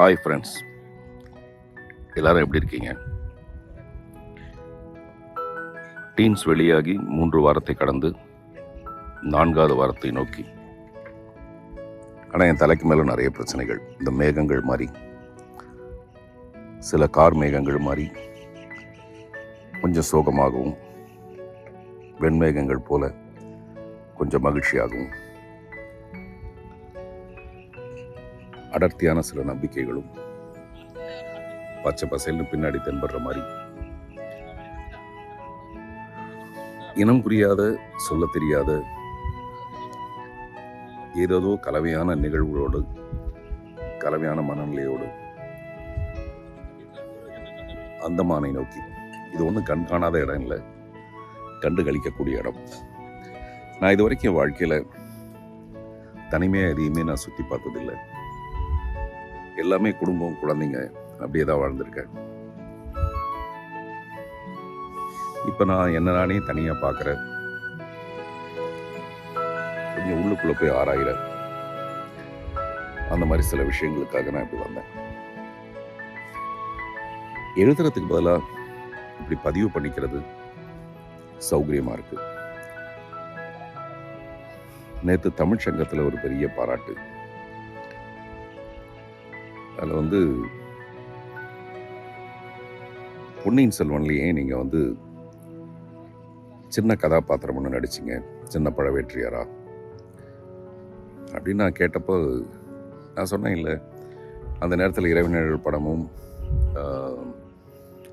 Hi friends எல்லாரும் எப்படி இருக்கீங்க? டீன்ஸ் வெளியாகி மூன்று வாரத்தை கடந்து நான்காவது வாரத்தை நோக்கி. ஆனால் என் தலைக்கு மேலே நிறைய பிரச்சனைகள். இந்த மேகங்கள் மாதிரி சில கார் மேகங்கள் மாதிரி கொஞ்சம் சோகமாகவும் வெண்மேகங்கள் போல கொஞ்சம் மகிழ்ச்சியாகவும் அடர்த்தியான சில நம்பிக்கைகளும் பச்சை பசைல்னு பின்னாடி தென்படுற மாதிரி. இனம் புரியாத சொல்ல தெரியாத ஏதேதோ கலவையான நிகழ்வுகளோடு கலவையான மனநிலையோடு அந்தமானை நோக்கி. இது ஒன்றும் கண் காணாத இடம் இல்லை. கண்டு கழிக்கக்கூடிய இடம். நான் இது வரைக்கும் என் வாழ்க்கையில் தனிமையாக எதையுமே நான் சுற்றி பார்த்ததில்லை. எல்லாமே குடும்பம் குழந்தைங்க அப்படியே தான் வாழ்ந்திருக்கேன். இப்போ நான் என்ன நானே தனியாக பார்க்குறேன் கொஞ்சம் உள்ளுக்குள்ளே போய் ஆராயிறேன். அந்த மாதிரி சில விஷயங்களுக்காக நான் இப்படி வந்தேன். எழுதுறதுக்கு பதிலாக இப்படி பதிவு பண்ணிக்கிறது சௌகரியமாக இருக்கு. நேற்று தமிழ் சங்கத்தில் ஒரு பெரிய பாராட்டு. அதில் வந்து பொன்னியின் செல்வன்லேயே நீங்கள் வந்து சின்ன கதாபாத்திரம் ஒன்று நடிச்சிங்க சின்ன பழவேற்றியாரா? அப்படின்னு நான் கேட்டப்போ நான் சொன்னேன் இல்லை அந்த நேரத்தில் இறைவனர் படமும்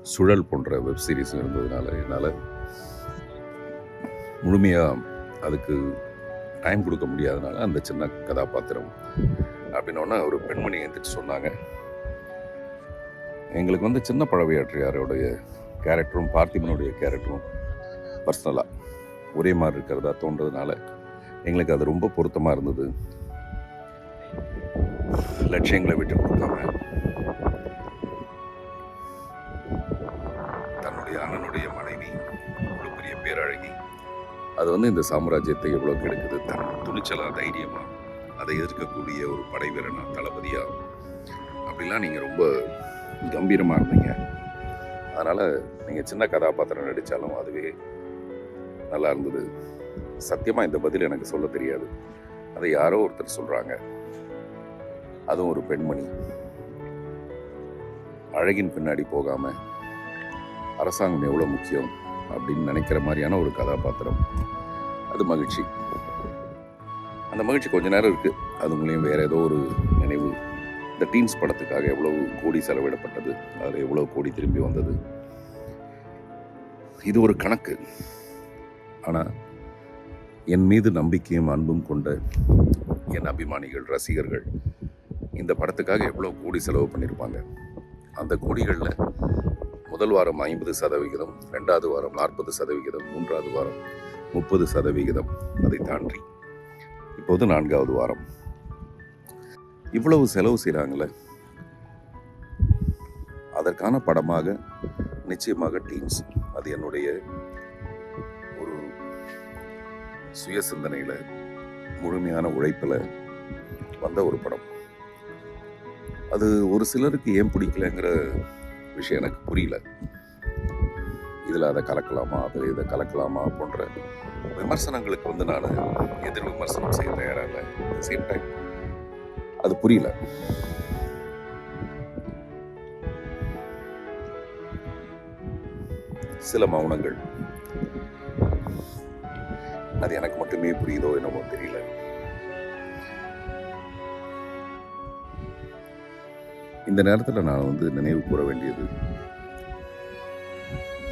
சுழல் போன்ற வெப் சீரிஸும் இருந்ததுனால என்னால் முழுமையாக அதுக்கு டைம் கொடுக்க முடியாதனால அந்த சின்ன கதாபாத்திரம் அப்படின்னோடனே ஒரு பெண்மணி எந்திரிச்சு சொன்னாங்க. எங்களுக்கு வந்து சின்ன பழவையாற்றியாரோடைய கேரக்டரும் பார்த்திபனுடைய கேரக்டரும் பர்சனலாக ஒரே மாதிரி இருக்கிறதா தோன்றதுனால எங்களுக்கு அது ரொம்ப பொருத்தமாக இருந்தது. லட்சியங்களை விட்டு கொடுக்காம தன்னுடைய அண்ணனுடைய மனைவி ஒரு பெரிய பேரழகி அது வந்து இந்த சாம்ராஜ்யத்தை எவ்வளோ கெடுக்குது தன் துணிச்சலாக தைரியமாக அதை எதிர்க்கக்கூடிய ஒரு படை வீரனா தளபதியாக அப்படிலாம் நீங்கள் ரொம்ப கம்பீரமாக இருந்தீங்க. அதனால் நீங்கள் சின்ன கதாபாத்திரம் நடித்தாலும் அதுவே நல்லா இருந்தது. சத்தியமாக இந்த பதில் எனக்கு சொல்ல தெரியாது. அதை யாரோ ஒருத்தர் சொல்கிறாங்க அதுவும் ஒரு பெண்மணி. அழகின் பின்னாடி போகாமல் அரசாங்கம் எவ்வளோ முக்கியம் அப்படின்னு நினைக்கிற மாதிரியான ஒரு கதாபாத்திரம். அது மகிழ்ச்சி. அந்த மகிழ்ச்சி கொஞ்ச நேரம் இருக்கு. அது மூலியம் வேற ஏதோ ஒரு நினைவு. இந்த டீன்ஸ் படத்துக்காக எவ்வளவு கோடி செலவிடப்பட்டது அதில் எவ்வளவு கோடி திரும்பி வந்தது. இது ஒரு கணக்கு. ஆனால் என் மீது நம்பிக்கையும் அன்பும் கொண்ட என் அபிமானிகள் ரசிகர்கள் இந்த படத்துக்காக எவ்வளோ கோடி செலவு பண்ணியிருப்பாங்க அந்த கோடிகளில் முதல் வாரம் ஐம்பது சதவிகிதம் ரெண்டாவது வாரம் நாற்பது சதவிகிதம் மூன்றாவது வாரம் முப்பது சதவிகிதம் அதை தாண்டி இப்போது நான்காவது வாரம். இவ்வளவு செலவு செய்கிறாங்களே அதற்கான படமாக நிச்சயமாக டீம்ஸ் அது என்னுடைய ஒரு சுய சிந்தனையில் முழுமையான உழைப்பில் வந்த ஒரு படம். அது ஒரு சிலருக்கு ஏன் பிடிக்கலங்கிற விஷயம் எனக்கு புரியல. இதில் அதை கலக்கலாமா? அதில் இதை கலக்கலாமா? போன்ற விமர்சனங்களுக்கு வந்து நான் எதிர் விமர்சனம் செய்ய தயாராக இல்லை. சேம் டைம் அது புரியல. சில மௌனங்கள். அது எனக்கு மட்டுமே புரியுதோ என்னமோ தெரியல. இந்த நேரத்தில் நான் வந்து நினைவு கூற வேண்டியது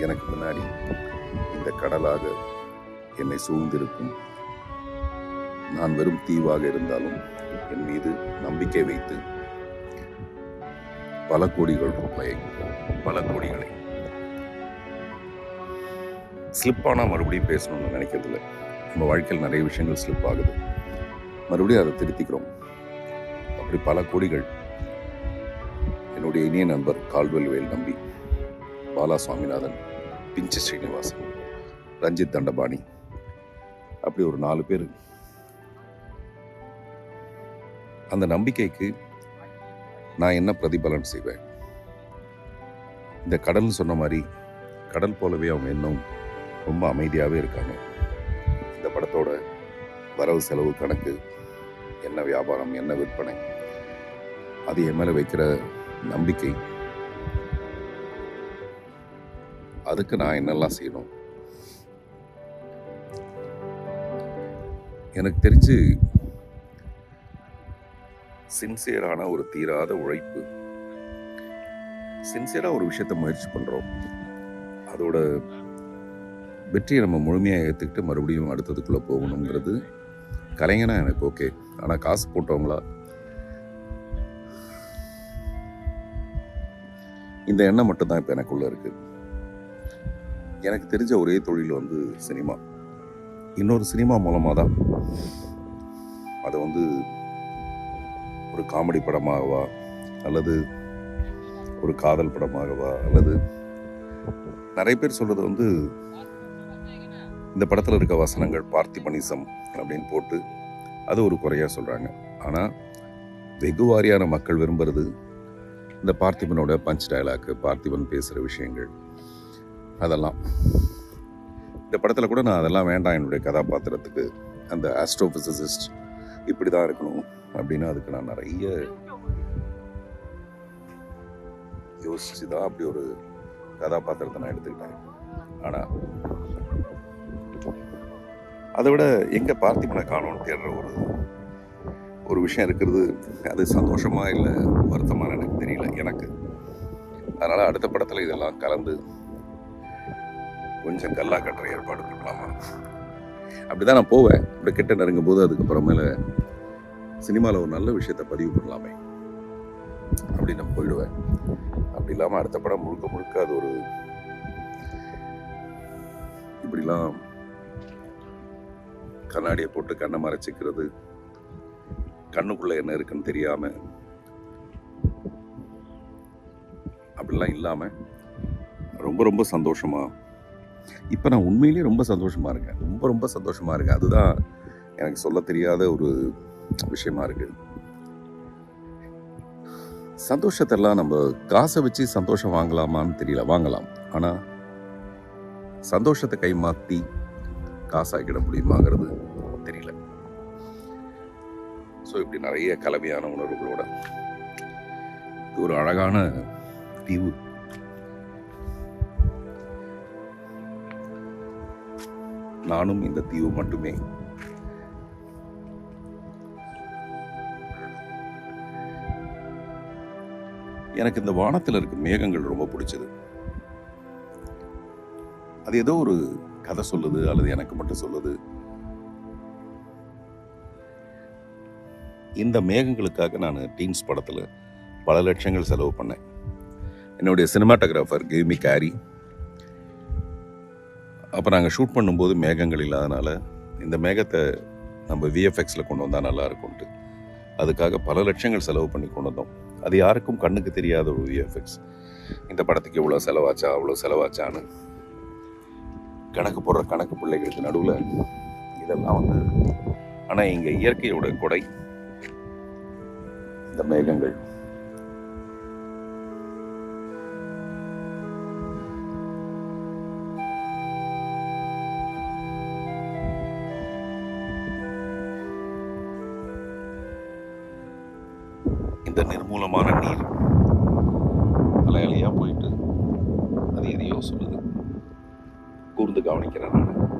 எனக்கு முன்னாடி இந்த கடலாக என்னை சூழ்ந்திருக்கும். நான் வெறும் தீவாக இருந்தாலும் என் மீது நம்பிக்கை வைத்து பல கோடிகள் ரூபாயை பல கோடிகளை ஸ்லிப் ஆனால் மறுபடியும் பேசணும்னு நினைக்கிறதில்ல. நம்ம வாழ்க்கையில் நிறைய விஷயங்கள் ஸ்லிப் ஆகுது. மறுபடியும் அதை திருத்திக்கிறோம். அப்படி பல கோடிகள் என்னுடைய இனிய நண்பர் கால்வெல் வேல் நம்பி பாலா சுவாமிநாதன் பிஞ்சு ஸ்ரீனிவாசன் ரஞ்சித் தண்டபாணி அப்படி ஒரு நாலு பேர். அந்த நம்பிக்கைக்கு நான் என்ன பிரதிபலன் செய்வேன்? இந்த கடல்னு சொன்ன மாதிரி கடல் போலவே அவங்க இன்னும் ரொம்ப அமைதியாகவே இருக்காங்க. இந்த படத்தோட வரவு செலவு கணக்கு என்ன வியாபாரம் என்ன விற்பனை அது என் மேலே வைக்கிற நம்பிக்கை அதுக்கு நான் என்னெல்லாம் செய்யணும்? எனக்கு தெரிஞ்சு சின்சியரான ஒரு தீராத உழைப்பு. சின்சியராக ஒரு விஷயத்த முயற்சி பண்ணுறோம் அதோட வெற்றியை நம்ம முழுமையாக ஏற்றுக்கிட்டு மறுபடியும் அடுத்ததுக்குள்ளே போகணுங்கிறது கலைஞனா எனக்கு ஓகே. ஆனால் காசு போட்டவங்களா? இந்த எண்ணம் மட்டும்தான் இப்போ எனக்குள்ளே இருக்குது எனக்கு தெரிஞ்ச ஒரே தொழில் வந்து சினிமா. இன்னொரு சினிமா மூலமாக தான் அதை வந்து ஒரு காமெடி படமாகவா அல்லது ஒரு காதல் படமாகவா அல்லது நிறைய பேர் சொல்கிறது வந்து இந்த படத்தில் இருக்க வசனங்கள் பார்த்திபனிசம் அப்படின்னு போட்டு அது ஒரு குறையாக சொல்கிறாங்க ஆனால் வெகு வாரியான மக்கள் விரும்புறது இந்த பார்த்திபனோட பஞ்ச் டயலாக்கு பார்த்திபன் பேசுகிற விஷயங்கள் அதெல்லாம். இந்த படத்தில் கூட நான் அதெல்லாம் வேண்டாம் என்னுடைய கதாபாத்திரத்துக்கு. அந்த ஆஸ்ட்ரோபிசிசிஸ்ட் இப்படி தான் இருக்கணும் அப்படின்னு அதுக்கு நான் நிறைய யோசிச்சு தான் அப்படி ஒரு கதாபாத்திரத்தை நான் எடுத்துக்கிட்டேன். ஆனால் அதை விட எங்கே பார்த்திபனை காணோம்னு தேடுற ஒரு ஒரு விஷயம் இருக்கிறது அது சந்தோஷமா இல்லை வருத்தமான எனக்கு தெரியல எனக்கு. அதனால் அடுத்த படத்தில் இதெல்லாம் கலந்து கொஞ்சம் கல்லா கட்டுற ஏற்பாடு பண்ணலாமா? அப்படிதான் நான் போவேன். இப்படி கிட்ட நெருங்கும் போது அதுக்கப்புறமேல சினிமாவில் ஒரு நல்ல விஷயத்த பதிவு பண்ணலாமே. அப்படி நான் போயிடுவேன். அப்படி இல்லாமல் அடுத்த படம் முழுக்க முழுக்க அது ஒரு இப்படிலாம் கண்ணாடியை போட்டு கண்ணை மறைச்சிக்கிறது கண்ணுக்குள்ளே என்ன இருக்குன்னு தெரியாமல் அப்படிலாம் இல்லாமல் ரொம்ப ரொம்ப சந்தோஷமாக இப்போ நான் உண்மையிலேயே ரொம்ப சந்தோஷமாக இருக்கேன். ரொம்ப ரொம்ப சந்தோஷமாக இருக்கேன். அதுதான் எனக்கு சொல்ல தெரியாத ஒரு விஷயமா இருக்குது சந்தோஷத்தெல்லாம் நம்ம காசை வச்சு சந்தோஷம் வாங்கலாமான்னு தெரியல. வாங்கலாம். ஆனால் சந்தோஷத்தை கைமாற்றி காசாக்கிட முடியுமாங்கிறது தெரியல. ஸோ இப்படி நிறைய கலவையான உணர்வுகளோட இது ஒரு அழகான தீவு. நானும் இந்த தீவு மட்டுமே. எனக்கு இந்த வானத்தில் இருக்க மேகங்கள் ரொம்ப பிடிச்சது. அது ஏதோ ஒரு கதை சொல்லுது அல்லது எனக்கு மட்டும் சொல்லுது. இந்த மேகங்களுக்காக நான் டீன்ஸ் படத்தில் பல லட்சங்கள் செலவு பண்ணேன். என்னுடைய சினிமாட்டோகிராஃபர் கேமி கேரி அப்போ நாங்கள் ஷூட் பண்ணும்போது மேகங்கள் இல்லாதனால இந்த மேகத்தை நம்ம விஎஃப்எக்ஸில் கொண்டு வந்தால் நல்லாயிருக்கும்ட்டு அதுக்காக பல லட்சங்கள் செலவு பண்ணி கொண்டு வந்தோம். அது யாருக்கும் கண்ணுக்கு தெரியாத ஒரு விஎஃப்எக்ஸ் இந்த படத்துக்கு இவ்வளோ செலவாச்சா அவ்வளோ செலவாச்சான்னு கணக்கு போடுற கணக்கு பிள்ளைகளுக்கு நடுவில் இதெல்லாம் வந்து ஆனால் இங்கே இயற்கையோட கொடை இந்த மேகங்கள். இந்த நிர்மூலமான நீர். அலை அலையா போயிட்டு அது எதையோ சொல்லுது. கூர்ந்து கவனிக்கிறேன் நான்.